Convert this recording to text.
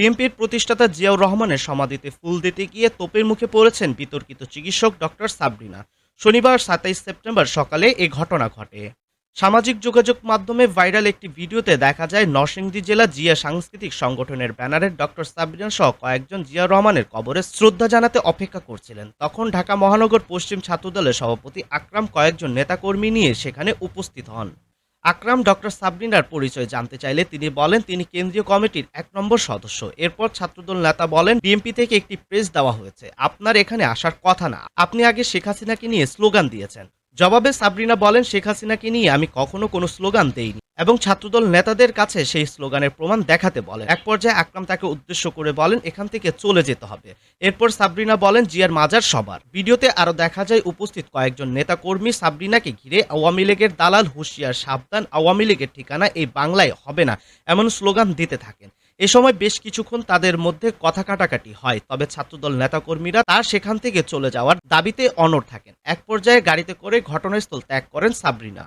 বিএনপির প্রতিষ্ঠাতা জিয়াউর রহমানের সমাধিতে ফুল দিতে গিয়ে তোপের মুখে পড়েছেন বিতর্কিত চিকিৎসক ডক্টর সাবরিনা। শনিবার সাতাইশ সেপ্টেম্বর সকালে এ ঘটনা ঘটে। সামাজিক যোগাযোগ মাধ্যমে ভাইরাল একটি ভিডিওতে দেখা যায়, নরসিংদী জেলা জিয়া সাংস্কৃতিক সংগঠনের ব্যানারে ডক্টর সাবরিনা সহ কয়েকজন জিয়া রহমানের কবরে শ্রদ্ধা জানাতে অপেক্ষা করছিলেন। তখন ঢাকা মহানগর পশ্চিম ছাত্রদলের সভাপতি আকরাম কয়েকজন নেতাকর্মী নিয়ে সেখানে উপস্থিত হন। আকরাম, ডক্টর সাবরিনার পরিচয় জানতে চাইলে তিনি বলেন, তিনি কেন্দ্রীয় কমিটির এক নম্বর সদস্য। এরপর ছাত্রদল নেতা বলেন, বিএনপি থেকে একটি প্রেস দেওয়া হয়েছে। আপনার এখানে আসার কথা না। আপনি আগে শেখ হাসিনাকে নিয়ে স্লোগান দিয়েছেন। জবাবে সাবরিনা বলেন, শেখ হাসিনাকে নিয়ে আমি কখনো কোনো স্লোগান দেইনি এবং ছাত্রদল নেতাদের কাছে সেই স্লোগানের প্রমাণ দেখাতে বলেন। এক পর্যায়ে আকরাম তাকে উদ্দেশ্য করে বলেন, এখান থেকে চলে যেতে হবে। এরপর সাবরিনা বলেন, জিয়ার মাজার সবার। ভিডিওতে আরও দেখা যায়, উপস্থিত কয়েকজন নেতা কর্মী সাবরিনাকে ঘিরে আওয়ামী লীগের দালাল হুঁশিয়ার সাবধান, আওয়ামী লীগের ঠিকানা এই বাংলায় হবে না, এমন স্লোগান দিতে থাকেন। এ সময় বেশ কিছুক্ষণ তাদের মধ্যে কথা কাটাকাটি হয়, তবে ছাত্রদল নেতাকর্মীরা তার সেখান থেকে চলে যাওয়ার দাবিতে অনড় থাকেন। এক পর্যায়ে গাড়িতে করে ঘটনাস্থল ত্যাগ করেন সাবরিনা।